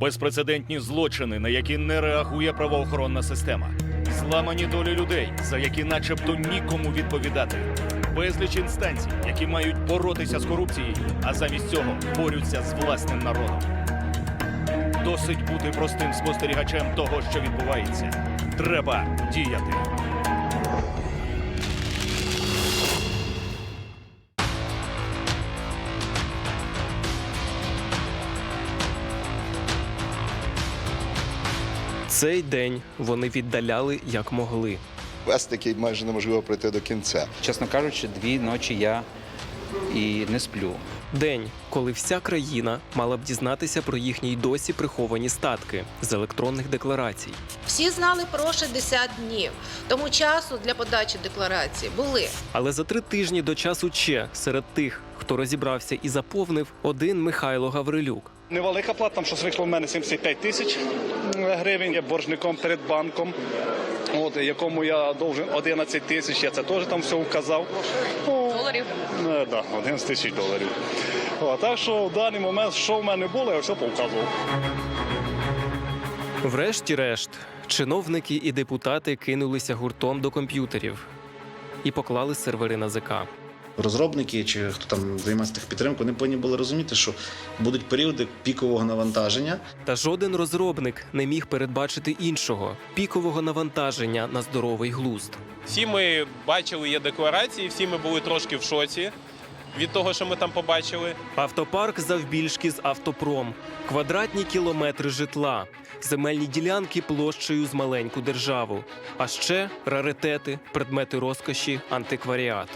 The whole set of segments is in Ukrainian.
безпрецедентні злочини, на які не реагує правоохоронна система, зламані долі людей, за які начебто нікому відповідати, безліч інстанцій, які мають боротися з корупцією, а замість цього борються з власним народом. Досить бути простим спостерігачем того, що відбувається. Треба діяти. Цей день вони віддаляли як могли. Вести такий майже неможливо пройти до кінця. Чесно кажучи, дві ночі я і не сплю. День, коли вся країна мала б дізнатися про їхні й досі приховані статки з електронних декларацій. Всі знали про 60 днів, тому часу для подачі декларації були. Але за три тижні до часу Че серед тих, хто розібрався і заповнив, один Михайло Гаврилюк. Невелика плата, там щось вийшло в мене 75 тисяч гривень. Я боржником перед банком, от, якому я довжен 11 тисяч, я це теж там все вказав. Доларів? Так, да, 11 тисяч доларів. О, так що в даний момент, що в мене було, я все повказував. Врешті-решт, чиновники і депутати кинулися гуртом до комп'ютерів і поклали сервери на ЗК. Розробники чи хто там займається техпідтримкою, вони повинні були розуміти, що будуть періоди пікового навантаження, Та жоден розробник не міг передбачити іншого пікового навантаження на здоровий глузд. Всі ми бачили є декларації, всі ми були трошки в шоці від того, що ми там побачили. Автопарк завбільшки з автопром, квадратні кілометри житла, земельні ділянки площею з маленьку державу, а ще раритети, предмети розкоші, антикваріат.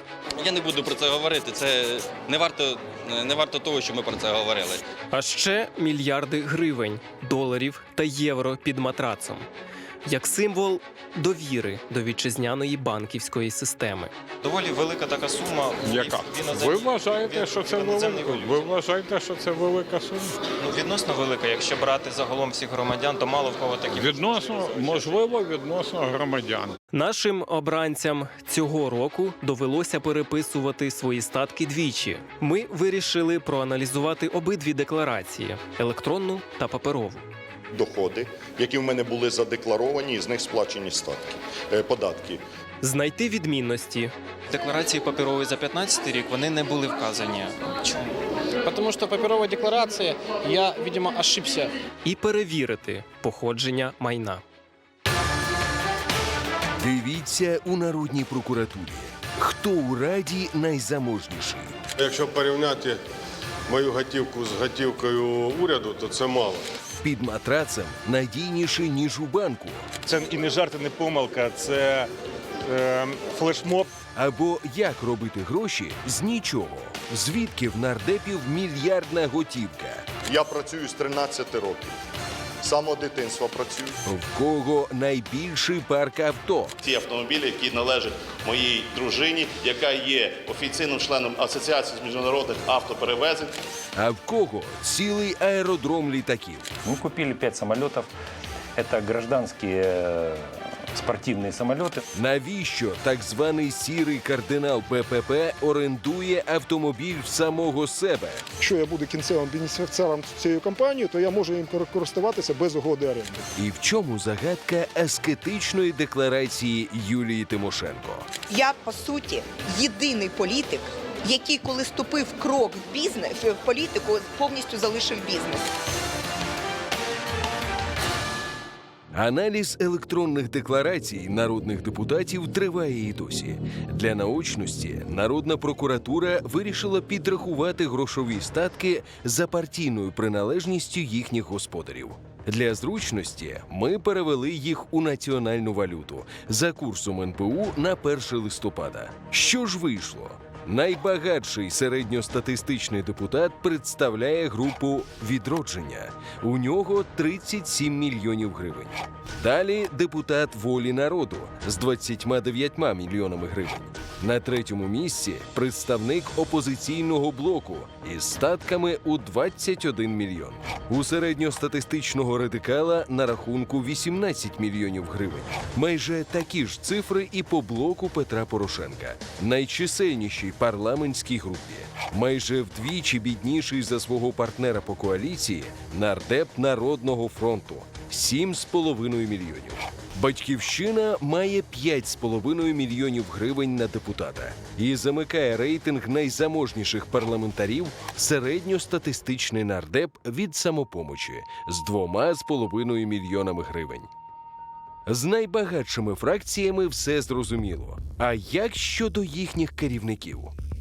Я не буду про це говорити. Це не варто, не варто того, що ми про це говорили. А ще мільярди гривень, доларів та євро під матрацом. Як символ довіри до вітчизняної банківської системи. Доволі велика така сума. Яка? Ви вважаєте, що це велика? Ви вважаєте, що це велика сума? Ну, відносно велика. Якщо брати загалом всіх громадян, то мало в кого такі. Відносно, можливо, відносно громадян. Нашим обранцям цього року довелося переписувати свої статки двічі. Ми вирішили проаналізувати обидві декларації електронну та паперову. Доходи, які в мене були задекларовані, і з них сплачені статки, е, податки. Знайти відмінності Декларації паперові за 15 рік вони не були вказані. Чому? Потому что паперовая декларация, я, видимо, ошибся. і перевірити походження майна. Дивіться у Народній прокуратурі. Хто у раді найзаможніший? Якщо порівняти мою готівку з готівкою уряду, то це мало. Під матрацем надійніший, ніж у банку. Це і не жарти, не помилка, це е, флешмоб. Або як робити гроші з нічого. Звідки в нардепів мільярдна готівка? Я працюю з 13 років. Самого дитинства працюю. В кого найбільший парк авто? Ті автомобілі, які належать моїй дружині, яка є офіційним членом Асоціації з міжнародних автоперевезень. А в кого цілий аеродром літаків? Ми купили пять самолітів. Это гражданские э, спортивные самолеты. Навіщо так званий сірий кардинал ППП орендує автомобіль в самого себе? Якщо я буду кінцевим бенефіціаром цієї компанії, то я можу їм користуватися без угоди оренди. І в чому загадка аскетичної декларації Юлії Тимошенко? Я по суті єдиний політик, який, коли ступив крок в бізнес в політику, повністю залишив бізнес. Аналіз електронних декларацій народних депутатів триває і досі. Для наочності Народна прокуратура вирішила підрахувати грошові статки за партійною приналежністю їхніх господарів. Для зручності ми перевели їх у національну валюту за курсом НПУ на 1 листопада. Що ж вийшло? Найбагатший середньостатистичний депутат представляє групу відродження. У нього 37 мільйонів гривень. Далі депутат волі народу з 29 мільйонами гривень. На третьому місці представник опозиційного блоку із статками у 21 мільйон. У середньостатистичного радикала на рахунку 18 мільйонів гривень. Майже такі ж цифри і по блоку Петра Порошенка. Найчисельніші найбільшій парламентській групі. Майже вдвічі бідніший за свого партнера по коаліції нардеп Народного фронту 7,5 мільйонів. Батьківщина має 5,5 мільйонів гривень на депутата і замикає рейтинг найзаможніших парламентарів середньостатистичний нардеп від самопомочі з 2,5 мільйонами гривень. З найбагатшими фракціями все зрозуміло. А як щодо їхніх керівників?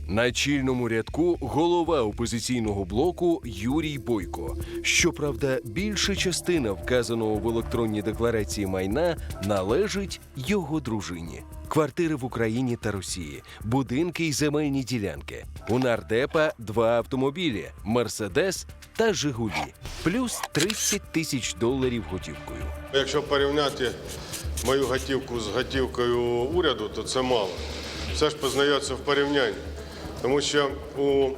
На чільному рядку голова опозиційного блоку Юрій Бойко. Щоправда, більша частина вказаного в електронній декларації майна належить його дружині. Квартири в Україні та Росії, будинки й земельні ділянки. У нардепа два автомобілі Мерседес та Жигулі, плюс 30 тисяч доларів готівкою. Якщо порівняти мою готівку з готівкою уряду, то це мало. Все ж познається в порівнянні. Тому що у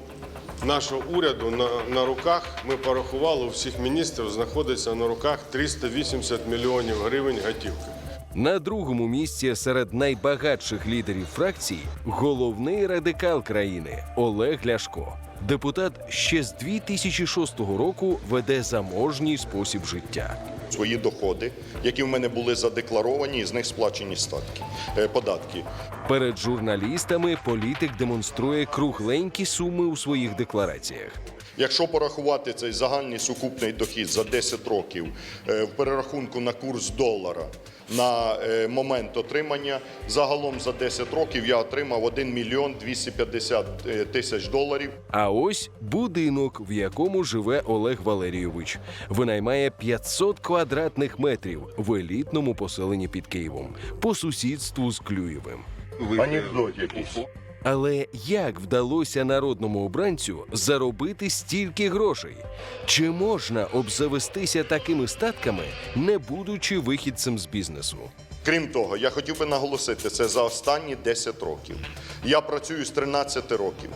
нашого уряду на, на руках ми порахували у всіх міністрів знаходиться на руках 380 мільйонів гривень готівки. На другому місці серед найбагатших лідерів фракцій головний радикал країни Олег Ляшко. Депутат ще з 2006 року веде заможній спосіб життя. Свої доходи, які в мене були задекларовані, і з них сплачені статки, е, податки. Перед журналістами політик демонструє кругленькі суми у своїх деклараціях. Якщо порахувати цей загальний сукупний дохід за 10 років е, в перерахунку на курс долара на е, момент отримання, загалом за 10 років я отримав 1 мільйон 250 е, тисяч доларів. А ось будинок, в якому живе Олег Валерійович, винаймає 500 квадратних метрів в елітному поселенні під Києвом по сусідству з Клюєвим. Анекдот якийсь. Але як вдалося народному обранцю заробити стільки грошей? Чи можна обзавестися такими статками, не будучи вихідцем з бізнесу? Крім того, я хотів би наголосити це за останні 10 років. Я працюю з 13 років.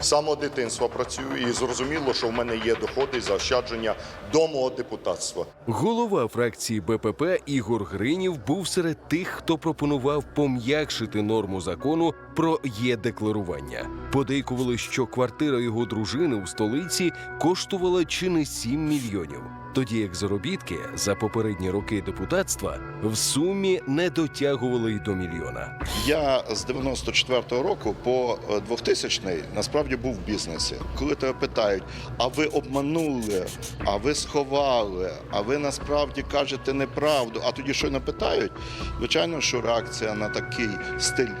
З самого дитинства працюю і зрозуміло, що в мене є доходи і заощадження до мого депутатства. Голова фракції БПП Ігор Гринів був серед тих, хто пропонував пом'якшити норму закону про є-декларування. Подейкували, що квартира його дружини у столиці коштувала чи не 7 мільйонів. Тоді як заробітки за попередні роки депутатства в сумі не дотягували й до мільйона. Я з 94-го року по е, 2000-й насправді був в бізнесі. Коли тебе питають, а ви обманули, а ви сховали, а ви насправді кажете неправду, а тоді щойно питають, звичайно, що реакція на такий стиль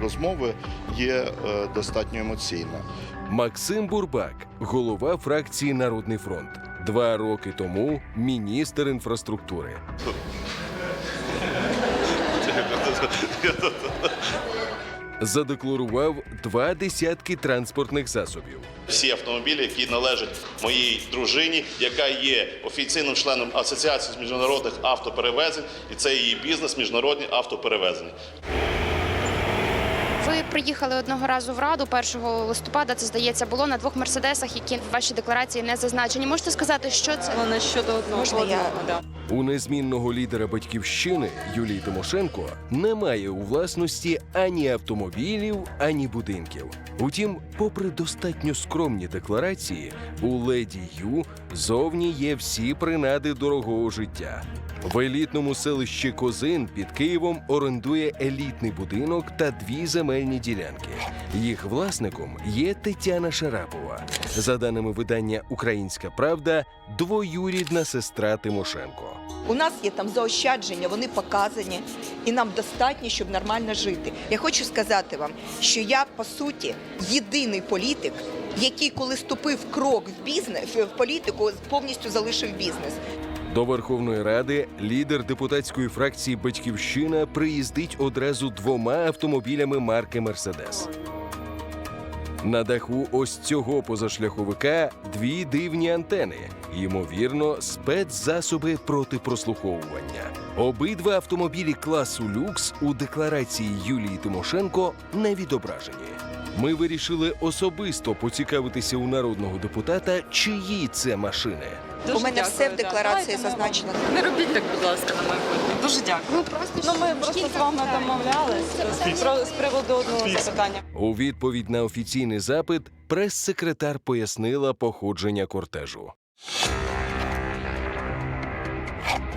розмови є е, достатньо емоційна. Максим Бурбак, голова фракції Народний фронт, два роки тому міністр інфраструктури. Задекларував два десятки транспортних засобів. Всі автомобілі, які належать моїй дружині, яка є офіційним членом Асоціації з міжнародних автоперевезень, і це її бізнес міжнародні автоперевезення. Ви приїхали одного разу в раду 1 листопада. Це здається було на двох мерседесах, які в вашій декларації не зазначені. Можете сказати, що це Вона щодо одного. Можна я? У незмінного лідера батьківщини Юлії Тимошенко немає у власності ані автомобілів, ані будинків. Утім, попри достатньо скромні декларації, у леді Ю зовні є всі принади дорогого життя. В елітному селищі Козин під Києвом орендує елітний будинок та дві земельні ділянки. Їх власником є Тетяна Шарапова. За даними видання Українська Правда, двоюрідна сестра Тимошенко. У нас є там заощадження, вони показані, і нам достатньо, щоб нормально жити. Я хочу сказати вам, що я по суті єдиний політик, який, коли ступив крок в бізнес в політику, повністю залишив бізнес. До Верховної Ради лідер депутатської фракції Батьківщина приїздить одразу двома автомобілями марки Мерседес. На даху ось цього позашляховика дві дивні антени, ймовірно, спецзасоби проти прослуховування. Обидва автомобілі класу люкс у декларації Юлії Тимошенко не відображені. Ми вирішили особисто поцікавитися у народного депутата, чиї це машини. У мене все в декларації зазначено. Не робіть так, будь ласка, на майбутнє. Дуже дякую. Ну просто Ну ми просто з вами домовлялися з приводу одного запитання. У відповідь на офіційний запит прес-секретар пояснила походження кортежу.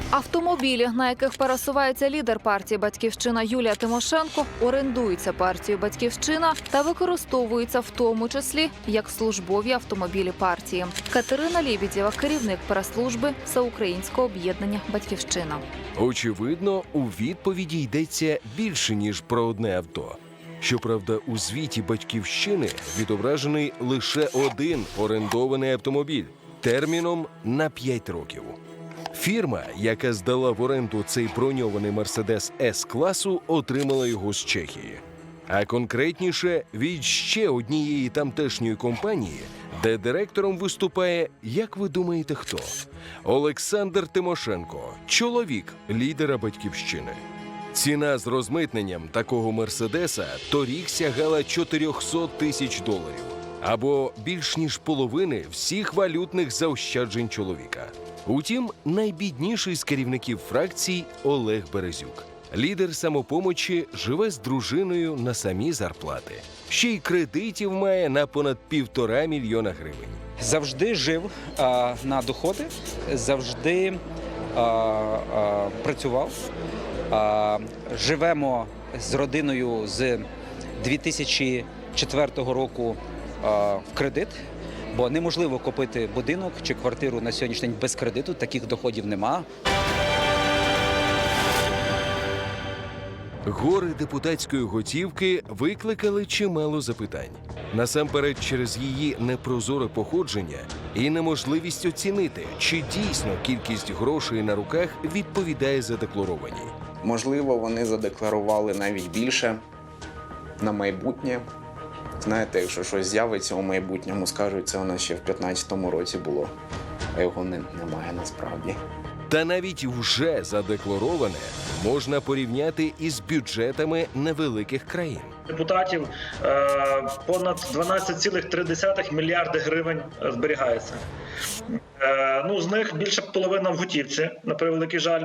Автомобілі, на яких пересувається лідер партії Батьківщина Юлія Тимошенко, орендуються партією Батьківщина та використовуються в тому числі як службові автомобілі партії. Катерина Лєбідєва, керівник прес-служби Всеукраїнського об'єднання Батьківщина. Очевидно, у відповіді йдеться більше ніж про одне авто. Щоправда, у звіті батьківщини відображений лише один орендований автомобіль терміном на 5 років. Фірма, яка здала в оренду цей броньований Мерседес С класу, отримала його з Чехії. А конкретніше від ще однієї тамтешньої компанії, де директором виступає, як ви думаєте, хто? Олександр Тимошенко, чоловік лідера батьківщини. Ціна з розмитненням такого мерседеса торік сягала 400 тисяч доларів, або більш ніж половини всіх валютних заощаджень чоловіка. Утім, найбідніший з керівників фракцій Олег Березюк. Лідер самопомочі живе з дружиною на самі зарплати. Ще й кредитів має на понад півтора мільйона гривень. завжди жив а, на доходи, завжди а, а, працював. А, живемо з родиною з 2004 року в кредит. Бо неможливо купити будинок чи квартиру на сьогоднішній день без кредиту, таких доходів нема. Гори депутатської готівки викликали чимало запитань. Насамперед, через її непрозоре походження і неможливість оцінити, чи дійсно кількість грошей на руках відповідає задекларованій. Можливо, вони задекларували навіть більше на майбутнє. Знаєте, якщо щось з'явиться у майбутньому, скажуть, це у нас ще в 2015 році було, а його не, немає насправді. Та навіть вже задеклароване можна порівняти із бюджетами невеликих країн. депутатів е, понад 12,3 мільярди гривень зберігається. Е, Ну, з них більше половина в готівці, на превеликий жаль.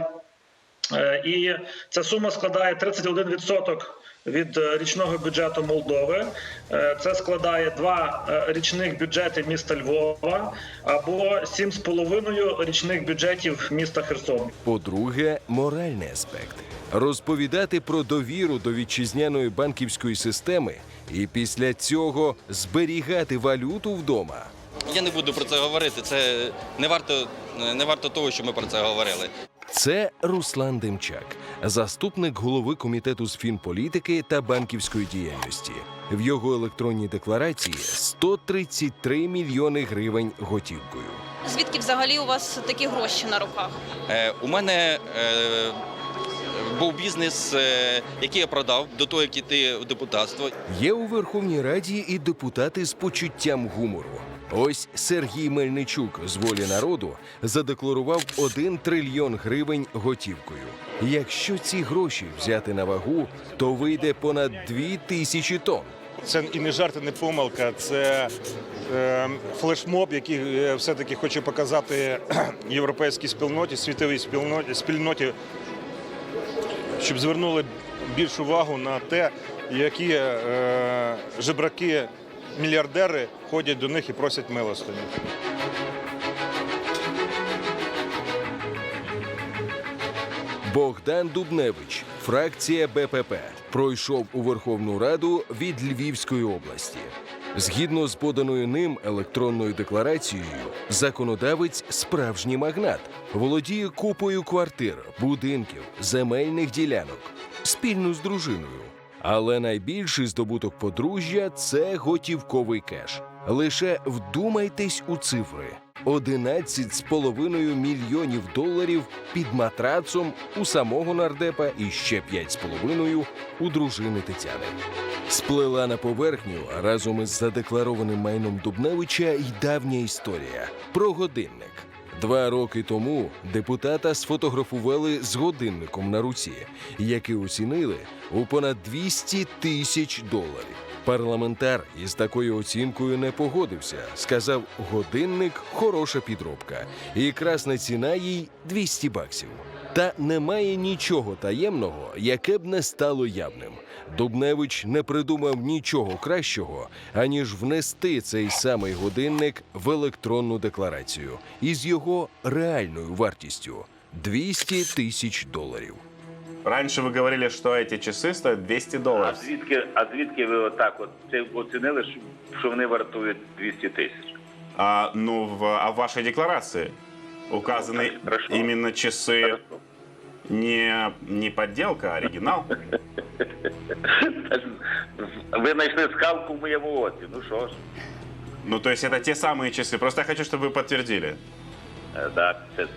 Е, І ця сума складає 31% від е, річного бюджету Молдови. Е, Це складає два е, річних бюджети міста Львова або 7,5 річних бюджетів міста Херсон. По-друге, моральний аспект. Розповідати про довіру до вітчизняної банківської системи і після цього зберігати валюту вдома. Я не буду про це говорити. Це не варто, не варто того, що ми про це говорили. Це Руслан Демчак, заступник голови комітету з фінполітики та банківської діяльності. В його електронній декларації 133 мільйони гривень готівкою. Звідки взагалі у вас такі гроші на руках? Е, у мене е, був бізнес, е, який я продав до того, як іти в депутатство. Є у Верховній Раді і депутати з почуттям гумору. Ось Сергій Мельничук з волі народу задекларував 1 трильйон гривень готівкою. Якщо ці гроші взяти на вагу, то вийде понад 2 тисячі тонн. Це і не жарт, і не помилка. Це е, флешмоб, який е, все-таки хоче показати європейській спільноті, світовій спільноті, спільноті, щоб звернули більшу увагу на те, які е, жебраки, мільярдери ходять до них і просять милостині. Богдан Дубневич, фракція БПП, пройшов у Верховну Раду від Львівської області. Згідно з поданою ним електронною декларацією, законодавець справжній магнат, володіє купою квартир, будинків, земельних ділянок спільно з дружиною. Але найбільший здобуток подружжя це готівковий кеш. Лише вдумайтесь у цифри: 11,5 мільйонів доларів під матрацом у самого нардепа і ще 5,5 у дружини Тетяни. Сплела на поверхню разом із задекларованим майном Дубневича й давня історія про годинник. Два роки тому депутата сфотографували з годинником на руці, який оцінили у понад 200 тисяч доларів. Парламентар із такою оцінкою не погодився. Сказав, годинник хороша підробка, і красна ціна їй 200 баксів. Та немає нічого таємного, яке б не стало явним. Дубневич не придумав нічого кращого, аніж внести цей самий годинник в електронну декларацію із його реальною вартістю 200 тисяч доларів. Раньше вы говорили, что эти часы стоят 200 А долларов. звідки, а звідки ви отак от це оцінили, що, що вони вартують 200 тисяч? А, ну, в, а в вашей декларации указаны именно часы не, не подделка, а оригинал. Ви знайшли скалку в моєму оці. Ну що ж, Ну, то есть это те самые часы. Просто я хочу, чтобы вы подтвердили. е, так, це,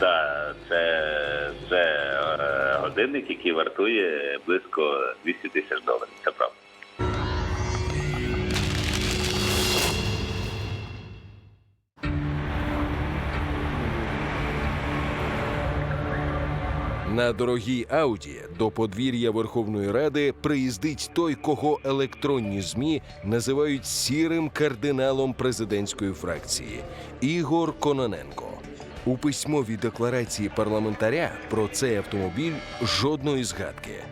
да, це, це е, годинник, який вартує близько 200 тисяч доларів. Це правда. На дорогій Ауді до подвір'я Верховної Ради приїздить той, кого електронні змі називають сірим кардиналом президентської фракції Ігор Кононенко. У письмовій декларації парламентаря про цей автомобіль жодної згадки.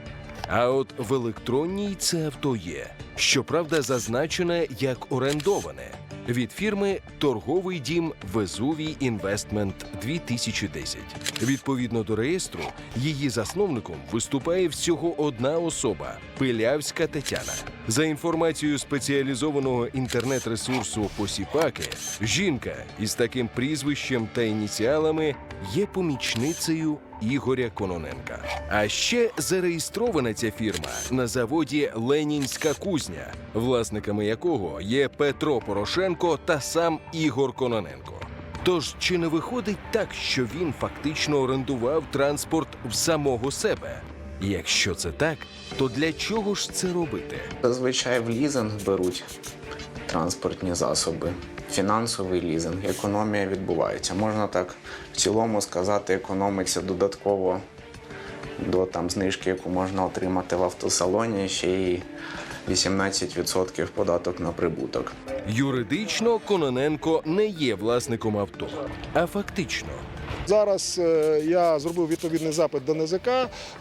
А от в електронній це авто є. Щоправда, зазначене як орендоване від фірми Торговий дім Везувій Інвестмент 2010. Відповідно до реєстру, її засновником виступає всього одна особа Пилявська Тетяна. За інформацією спеціалізованого інтернет-ресурсу Посіпаки, жінка із таким прізвищем та ініціалами є помічницею Ігоря Кононенка. А ще зареєстрована ця фірма на заводі Ленінська кузня, власниками якого є Петро Порошенко та сам Ігор Кононенко. Тож чи не виходить так, що він фактично орендував транспорт в самого себе? Якщо це так, то для чого ж це робити? Зазвичай в лізинг беруть транспортні засоби. Фінансовий лізинг, економія відбувається. Можна так в цілому сказати, економиться додатково до там знижки, яку можна отримати в автосалоні, ще й 18% податок на прибуток. Юридично Кононенко не є власником авто, а фактично. Зараз е, я зробив відповідний запит до НЗК.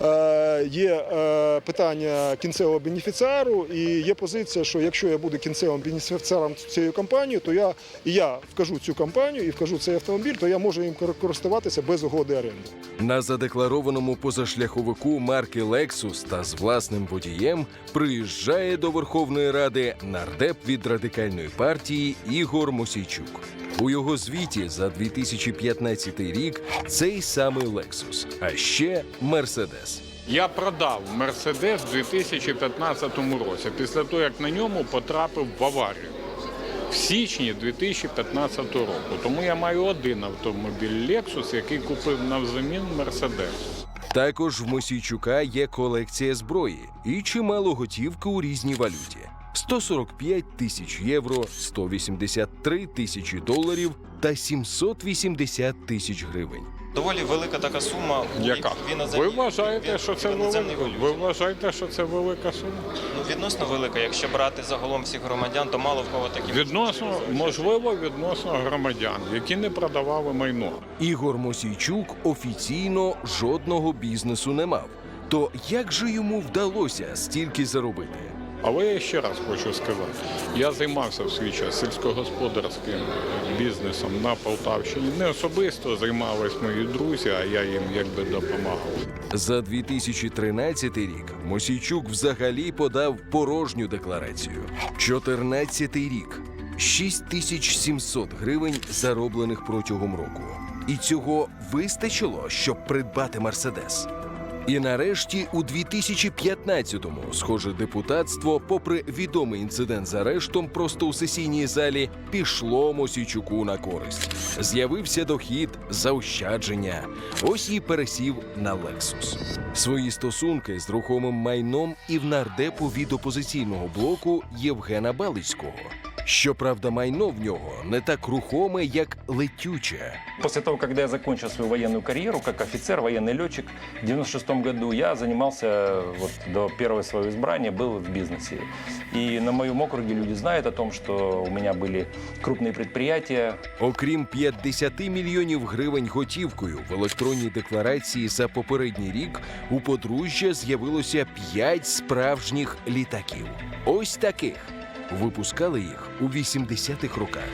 Е, Є е, питання кінцевого бенефіціару, і є позиція, що якщо я буду кінцевим бенефіціаром цієї компанії, то я і я вкажу цю компанію і вкажу цей автомобіль, то я можу їм користуватися без угоди оренди. На задекларованому позашляховику марки Lexus та з власним водієм приїжджає до Верховної Ради нардеп від радикальної партії Ігор Мосійчук. У його звіті за 2015 рік цей самий Lexus, а ще Мерседес. Я продав Мерседес у 2015 році, після того, як на ньому потрапив в аварію в січні 2015 року. Тому я маю один автомобіль Lexus, який купив навзамін Мерседес. Також в Мосійчука є колекція зброї і чимало готівки у різній валюті: 145 тисяч євро, 183 тисячі доларів та 780 тисяч гривень. Доволі велика така сума. Яка? в Ви вважаєте, що це велика? Ви вважаєте, що це велика сума? Ну, відносно велика. Якщо брати загалом всіх громадян, то мало в кого такі Відносно, можливо, відносно громадян, які не продавали майно. Ігор Мосійчук офіційно жодного бізнесу не мав. То як же йому вдалося стільки заробити? Але я ще раз хочу сказати: я займався в свій час сільськогосподарським бізнесом на Полтавщині. Не особисто займались мої друзі, а я їм якби допомагав. За 2013 рік Мосійчук взагалі подав порожню декларацію. 14 рік 6700 гривень зароблених протягом року. І цього вистачило, щоб придбати Мерседес. І нарешті у 2015-му, схоже, депутатство, попри відомий інцидент з арештом, просто у сесійній залі пішло Мосійчуку на користь. З'явився дохід, заощадження. Ось і пересів на Лексус. Свої стосунки з рухомим майном і в нардепу від опозиційного блоку Євгена Балицького. Щоправда, майно в нього не так рухоме, як летюче. После того, когда я закончил свою военную карьеру как офицер, военный летчик, в 96 году я занимался вот, до первого своего избрания, был в бизнесе. И на моем округе люди знают о том, что у меня были крупные предприятия. Окрім 50 мільйонів гривень готівкою в електронній декларації за попередній рік, у подружжя з'явилося 5 справжніх літаків. Ось таких. Випускали їх у 80-х роках.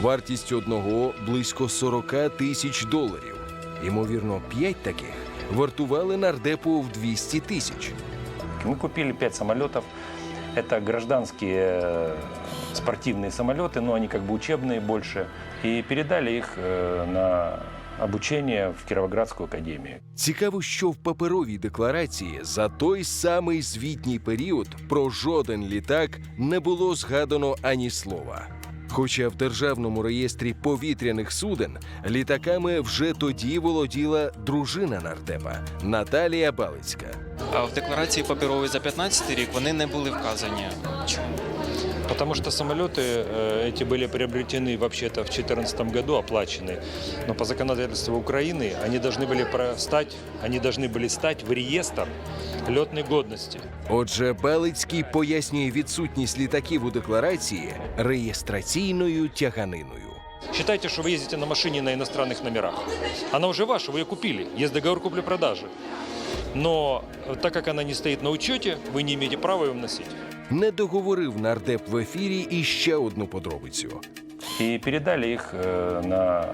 Вартість одного близько 40 тисяч доларів. Ймовірно, 5 таких вартували нардепу в 200 тисяч. Мы купили 5 самолетов. Это гражданские э, спортивные самолеты, но они как бы учебные больше. И передали их э, на обучение в Кировоградскую академию. Цікаво, що в паперовій декларації за той самий звітній період про жоден літак не було згадано ані слова. Хоча в державному реєстрі повітряних суден літаками вже тоді володіла дружина нардепа Наталія Балицька. А в декларації паперовій за 15 рік вони не були вказані. Чому? Потому что самолеты э, эти были приобретены вообще-то в 2014 году, оплачены. Но по законодательству Украины они должны были про- стать, они должны были стать в реестр летной годности. Отже, Балицький пояснює відсутність літаків у декларації реєстраційною тяганиною. Считайте, что вы ездите на машине на иностранных номерах. Она уже ваша, вы ее купили. Есть договор купли-продажи. Но э, так как она не стоит на учете, вы не имеете права ее вносить. Не договорив нардеп в ефірі і ще одну подробицю. И передали их э, на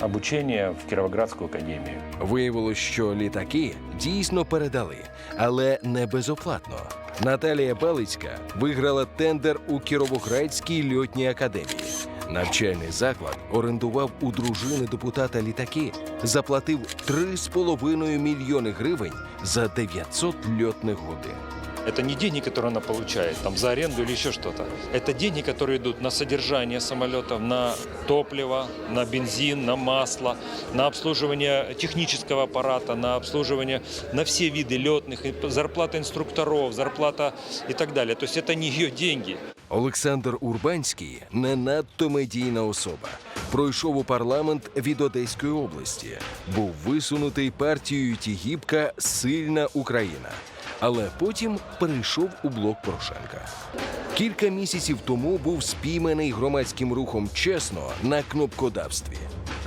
обучение в Кировоградскую академию. Виявилось, що літаки дійсно передали, але не безоплатно. Наталія Балицька виграла тендер у Кіровоградській льотній академії. Навчальний заклад орендував у дружини депутата літаки, заплатив 3,5 мільйони гривень за 900 льотних годин. Это не деньги, которые она получает там, за аренду или еще что-то. Это деньги, которые идут на содержание самолетов, на топливо, на бензин, на масло, на обслуживание технического аппарата, на обслуживание на все виды летных, и зарплата инструкторов, зарплата и так далее. То есть это не ее деньги. Олександр Урбанський не надто медійна особа. Пройшов у парламент від Одеської області, був висунутий партією Тігіпка Сильна Україна, але потім перейшов у блок Порошенка. Кілька місяців тому був спійманий громадським рухом чесно на кнопкодавстві.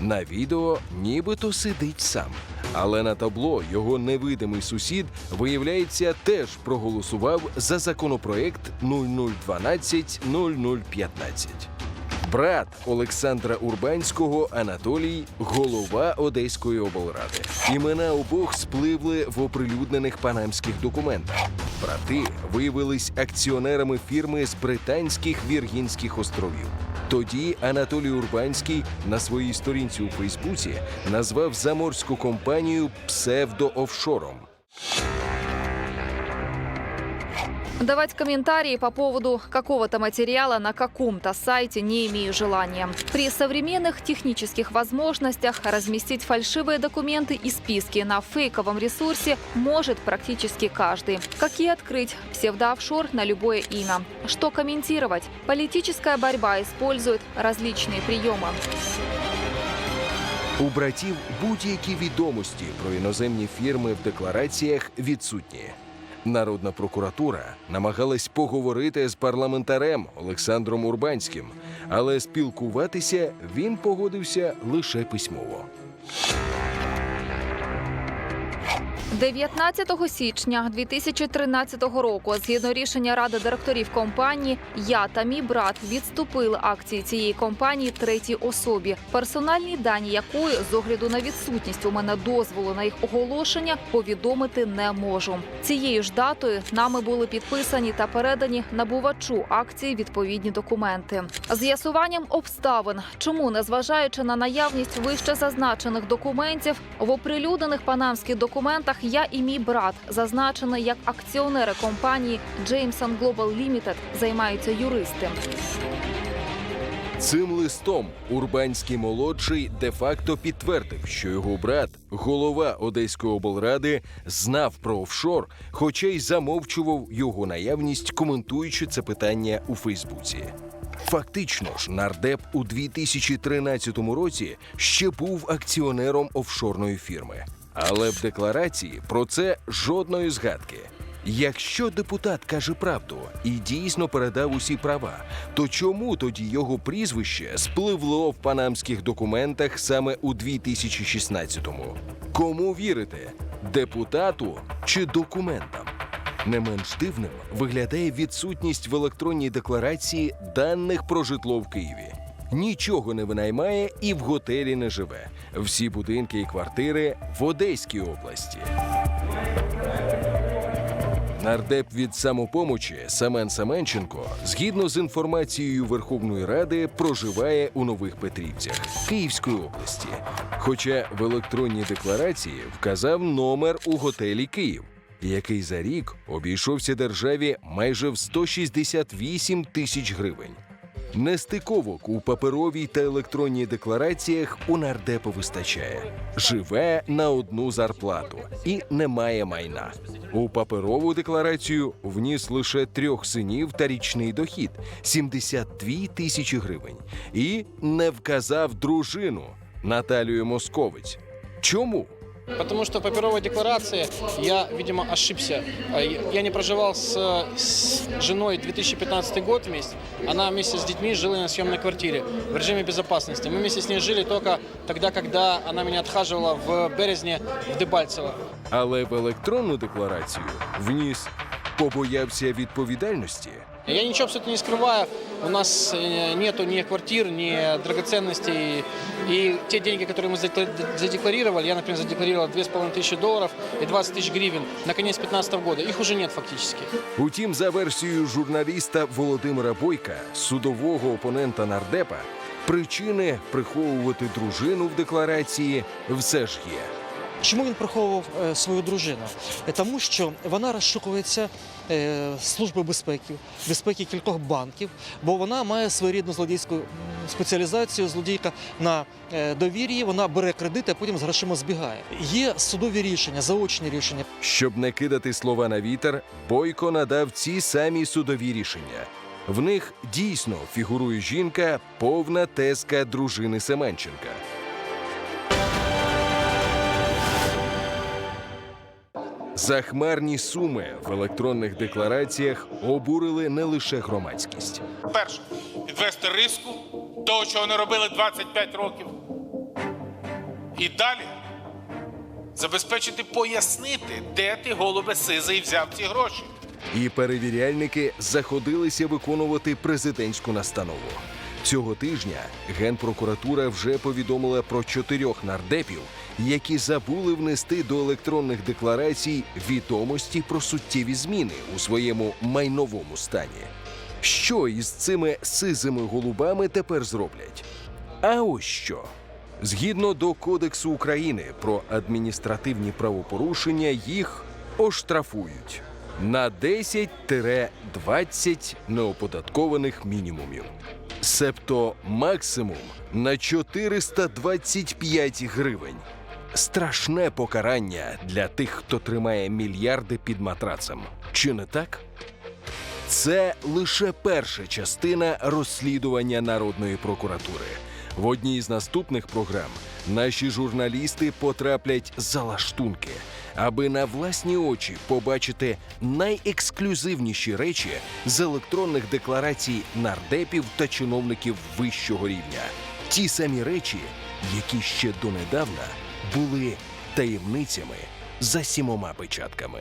На відео нібито сидить сам. Але на табло його невидимий сусід, виявляється, теж проголосував за законопроект 0012-0015. Брат Олександра Урбанського Анатолій, голова Одеської облради. Імена обох спливли в оприлюднених панамських документах. Брати виявились акціонерами фірми з британських Віргінських островів. Тоді Анатолій Урбанський на своїй сторінці у Фейсбуці назвав заморську компанію псевдоофшором. Давать комментарии по поводу какого-то материала на каком-то сайте не имею желания. При современных технических возможностях разместить фальшивые документы и списки на фейковом ресурсе может практически каждый. Как и открыть псевдоофшор на любое имя. Что комментировать? Политическая борьба использует различные приемы. У братів будь-які відомості про іноземні фірми в деклараціях відсутні. Народна прокуратура намагалась поговорити з парламентарем Олександром Урбанським, але спілкуватися він погодився лише письмово. 19 січня 2013 року, згідно рішення ради директорів компанії, я та мій брат відступили акції цієї компанії третій особі, персональні дані якої з огляду на відсутність у мене дозволу на їх оголошення повідомити не можу. Цією ж датою нами були підписані та передані набувачу акції відповідні документи. З'ясуванням обставин, чому незважаючи на наявність вище зазначених документів, в оприлюднених панамських документах я і мій брат зазначені як акціонери компанії Jameson Global Limited, займаються юристи. Цим листом Урбанський молодший де-факто підтвердив, що його брат, голова Одеської облради, знав про офшор, хоча й замовчував його наявність, коментуючи це питання у Фейсбуці. Фактично ж, нардеп у 2013 році ще був акціонером офшорної фірми. Але в декларації про це жодної згадки. Якщо депутат каже правду і дійсно передав усі права, то чому тоді його прізвище спливло в панамських документах саме у 2016-му? Кому вірите? Депутату чи документам? Не менш дивним виглядає відсутність в електронній декларації даних про житло в Києві. Нічого не винаймає і в готелі не живе. Всі будинки і квартири в Одеській області. Нардеп від самопомочі Семен Семенченко, згідно з інформацією Верховної Ради, проживає у Нових Петрівцях Київської області. Хоча в електронній декларації вказав номер у готелі Київ, який за рік обійшовся державі майже в 168 тисяч гривень. Нестиковок у паперовій та електронній деклараціях у нардепа вистачає. Живе на одну зарплату і не має майна. У паперову декларацію вніс лише трьох синів та річний дохід 72 тисячі гривень. І не вказав дружину Наталію Московець. Чому? Потому что в паперовой декларации я, видимо, ошибся. Я не проживал с, с женой 2015 год вместе. Она вместе с детьми жила на съемной квартире в режиме безопасности. Мы вместе с ней жили только тогда, когда она меня отхаживала в Березне, в Дебальцево. Але в електронну декларацію вніс побоявся відповідальності. Я ничего абсолютно не скрываю. У нас э, нету ни квартир, ни драгоценностей. И те деньги, которые мы задекла- задекларировали, я, например, задекларировал 2500 долларов и 20 тысяч гривен на конец 2015 года. Их уже нет фактически. Утім, за версією журналіста Володимира Бойка, судового опонента нардепа, причини приховувати дружину в декларації все ж є. Чому він приховував е, свою дружину? Е, Тому що вона розшукується е, Службою безпеки, безпеки кількох банків, бо вона має своєрідну злодійську спеціалізацію, злодійка на довір'ї, вона бере кредити, а потім з грошима збігає. Є судові рішення, заочні рішення. Щоб не кидати слова на вітер, Бойко надав ці самі судові рішення. В них дійсно фігурує жінка, повна тезка дружини Семенченка. Захмарні суми в електронних деклараціях обурили не лише громадськість. Перше, підвести риску того, чого не робили 25 років. І далі забезпечити пояснити, де ти, голубе сизий, взяв ці гроші. І перевіряльники заходилися виконувати президентську настанову. Цього тижня Генпрокуратура вже повідомила про чотирьох нардепів, які забули внести до електронних декларацій відомості про суттєві зміни у своєму майновому стані. Що із цими сизими голубами тепер зроблять? А ось що. Згідно до Кодексу України про адміністративні правопорушення, їх оштрафують на 10-20 неоподаткованих мінімумів. Себто максимум на 425 гривень. Страшне покарання для тих, хто тримає мільярди під матрацем. Чи не так? Це лише перша частина розслідування Народної прокуратури. В одній з наступних програм наші журналісти потраплять за лаштунки, аби на власні очі побачити найексклюзивніші речі з електронних декларацій нардепів та чиновників вищого рівня. Ті самі речі, які ще донедавна були таємницями за сімома печатками.